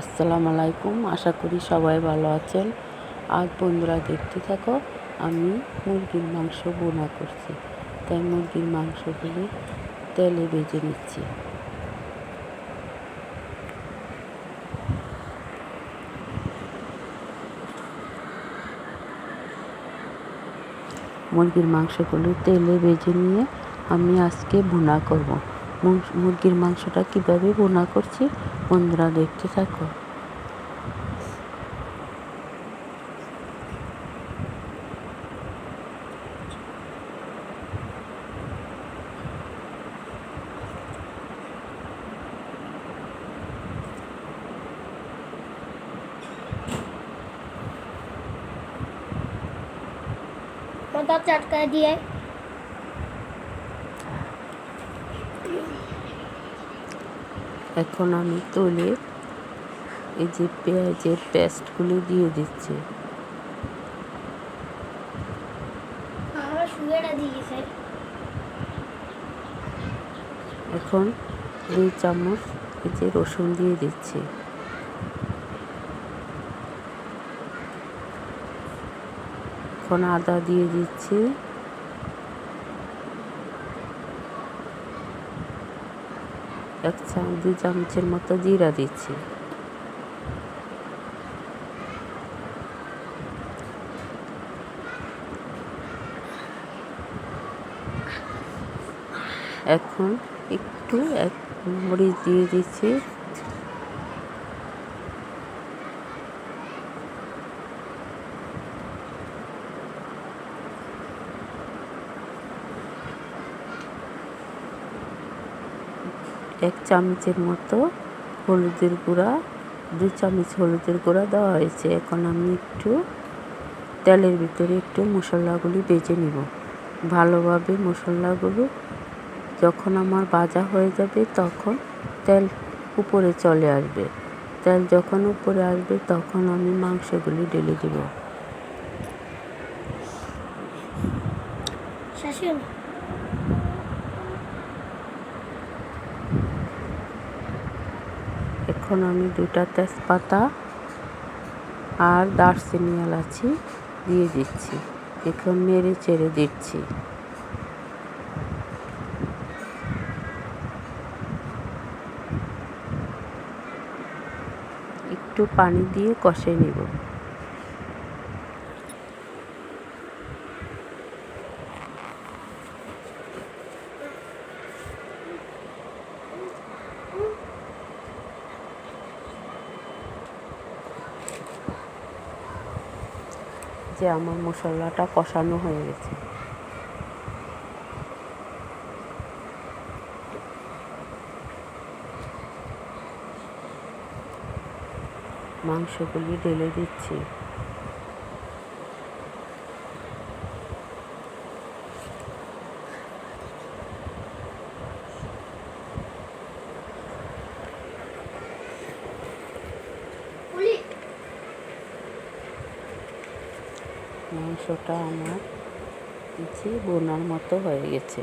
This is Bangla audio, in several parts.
আসসালামু আলাইকুম, আশা করি সবাই ভালো আছেন। আজ বন্ধুরা দেখতে থাকো, আমি মুরগির মাংস বোনা করছি। তাই মুরগির মাংসগুলি তেলে ভেজে নিচ্ছি। মুরগির মাংসগুলো তেলে ভেজে নিয়ে আমি আজকে বোনা করব। মুরগির মাংসটা কীভাবে বোনা করছি? বন্ধুরা দেখতে থাকো। দাঁত চটকায় দিয়ে এখন আমি তুলে এই যে পেঁয়াজের পেস্টগুলি দিয়ে দিচ্ছি। এখন দুই চামচ এই যে রসুন দিয়ে দিচ্ছি। এখন আদা দিয়ে দিচ্ছি। এক চামচ দুই চামচের মতো জিরা দিচ্ছি। এখন একটু এক মরিচ দিয়ে দিচ্ছি। এক চামচের মতো হলুদের গুঁড়া, দু চামচ হলুদের গুঁড়া দেওয়া হয়েছে। এখন আমি একটু তেলের ভিতরে একটু মশলাগুলি বেজে নিব। ভালোভাবে মশলাগুলো যখন আমার ভাজা হয়ে যাবে তখন তেল উপরে চলে আসবে। তেল যখন উপরে আসবে তখন আমি মাংসগুলি ঢেলে দেব। এখন আমি দুটা তেজপাতা আর দারচিনি এলাচি দিয়ে দিচ্ছি। এখন নেড়ে চেড়ে দিচ্ছি। একটু পানি দিয়ে কষে নেব। যে আমার মশলাটা কষানো হয়ে গেছে। মাংসগুলি ঢেলে দিচ্ছি। মাংসটা আমার যে বোনার মতো হয়ে গেছে।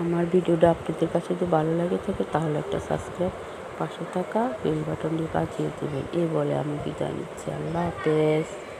আমার ভিডিওটা আপনাদের কাছে যদি ভালো লাগে থাকে, তাহলে একটা সাবস্ক্রাইব পাশে থাকা বেল বাটনটি বাজিয়ে দেবেন। এ বলে আমি বিদায় নিচ্ছি। আল্লাহ হাফেজ।